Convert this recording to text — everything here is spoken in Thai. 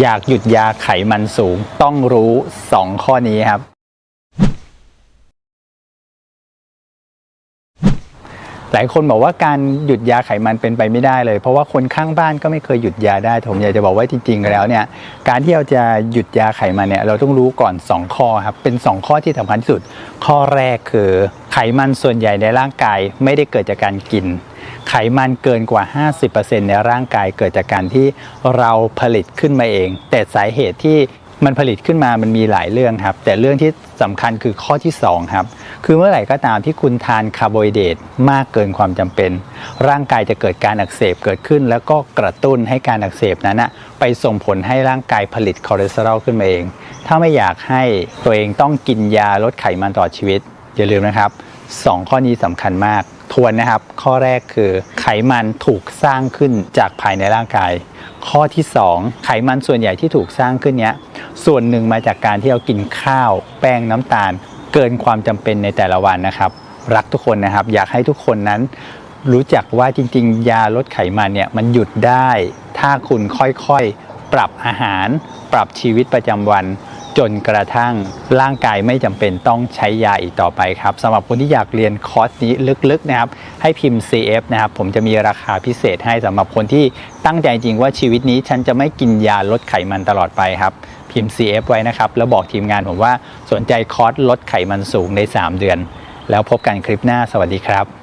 อยากหยุดยาไขมันสูง ต้องรู้ 2 ข้อนี้ครับ หลายคนบอกว่าการหยุดยาไขมันเป็นไปไม่ได้เลย เพราะว่าคนข้างบ้านก็ไม่เคยหยุดยาได้ผมอยากจะบอกว่าจริงๆแล้วเนี่ยการที่เราจะหยุดยาไขมันเนี่ยเราต้องรู้ก่อน 2 ข้อครับเป็น 2 ข้อที่สำคัญที่สุด ข้อแรกคือไขมันส่วนใหญ่ในร่างกายไม่ได้เกิดจากการกิน ไขมันเกินกว่า 50%ในร่างกายเกิดจากการที่เราผลิตขึ้นมาเอง แต่สาเหตุที่มันผลิตขึ้นมามันมีหลายเรื่องครับ แต่เรื่องที่สำคัญคือข้อที่2ครับ คือเมื่อไหร่ก็ตามที่คุณทานคาร์โบไฮเดรตมากเกินความจำเป็น ร่างกายจะเกิดการอักเสบเกิดขึ้น แล้วก็กระตุ้นให้การอักเสบนั้นนะไปส่งผลให้ร่างกายผลิตคอเลสเตอรอลขึ้นมาเอง ถ้าไม่อยากให้ตัวเองต้องกินยาลดไขมันตลอชีวิต อย่าลืมนะครับ 2 ข้อนี้สำคัญมาก ทวนนะครับ ข้อแรกคือไขมันถูกสร้างขึ้นจากภายในร่างกาย ข้อที่ 2 ไขมันส่วนใหญ่ที่ถูกสร้างขึ้นเนี้ยส่วนหนึ่งมาจากการที่เรากินข้าว แป้งน้ำตาล เกินความจำเป็นในแต่ละวันนะครับ รักทุกคนนะครับ อยากให้ทุกคนนั้น รู้จักว่าจริง ๆ ยาลดไขมันเนี่ยมันหยุดได้ ถ้าคุณค่อยๆ ปรับอาหาร ปรับชีวิตประจำวัน จนกระทั่งร่างกายไม่จำเป็นต้องใช้ยาอีกต่อไปครับสำหรับคนที่อยากเรียนคอร์สนี้ลึกๆนะครับ ให้พิมพ์ CF นะครับ ผมจะมีราคาพิเศษให้สำหรับคนที่ตั้งใจจริงว่าชีวิตนี้ฉันจะไม่กินยาลดไขมันตลอดไปครับ พิมพ์ CF ไว้นะครับ แล้วบอกทีมงานผมว่าสนใจคอร์สลดไขมันสูงใน 3 เดือน แล้วพบกันคลิปหน้าสวัสดีครับ